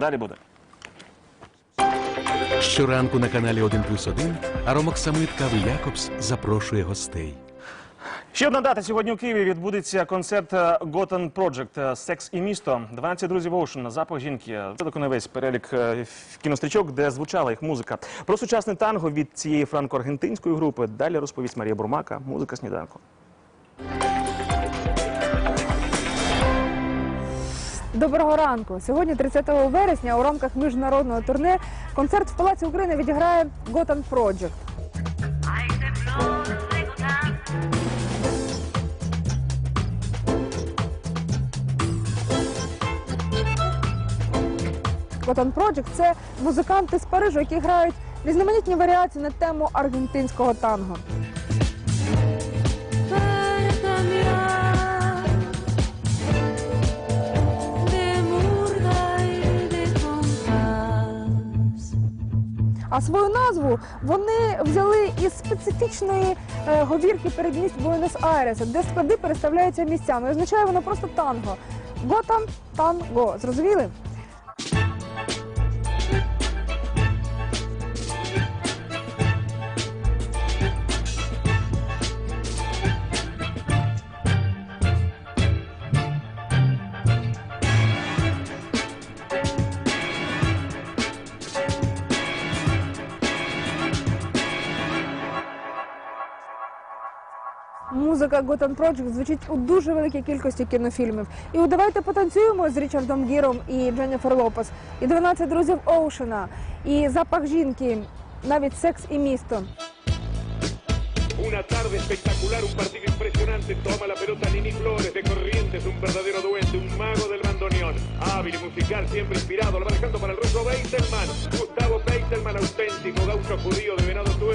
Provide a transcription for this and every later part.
Далі буде. Щоранку на каналі 1 плюс 1 Аромоксамит Кави Якобс запрошує гостей. Ще одна дата сьогодні у Києві відбудеться концерт е, Gotham Project е, Секс і місто. 12 друзів Оушен, запах жінки. Це весь перелік е, кінострічок, де звучала їх музика. Про сучасне танго від цієї франко-аргентинської групи далі розповість Марія Бурмака. Музика сніданку. Доброго ранку. Сьогодні, 30 вересня, у рамках міжнародного турне концерт в Палаці України відіграє Gotham Project. Gotham Project – це музиканти з Парижу, які грають різноманітні варіації на тему аргентинського танго. А свою назву вони взяли із специфічної е, говірки передмість Буенос-Айреса, де склади переставляються місцями. Означає воно просто танго. Готам танго. Зрозуміли? Музика Gotham Project звучить у дуже великій кількості кінофільмів. І от давайте потанцюємо з Річардом Гіром і Дженніфер Лопес, і 12 друзів Оушена, і запах жінки, навіть секс і місто. Una tarde espectacular, un partido impresionante. Toma la pelota Nini Flores de Corrientes, un verdadero duende, un mago del bandoneón. Hábil y musical, siempre inspirado, lo va dejando para el ruso Beitelman. Gustavo Beitelman, auténtico gaucho judío de Venado Tuerlo,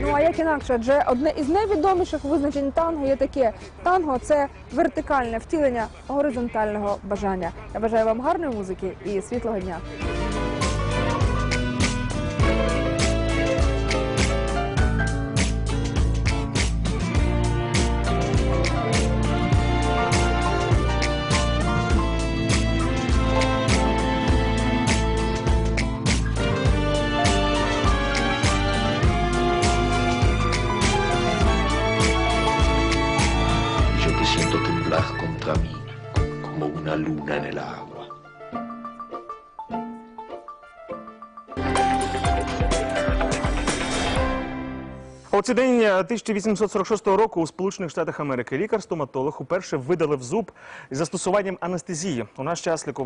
Ну а як інакше, адже одне із найвідоміших визначень танго є таке: танго це вертикальне втілення горизонтального бажання. Я бажаю вам гарної музики і світлого дня. Mí como una luna en el цей день е, 1846 року у Сполучених Штатах Америки лікар-стоматолог уперше видалив зуб із застосуванням анестезії. У наш час лікування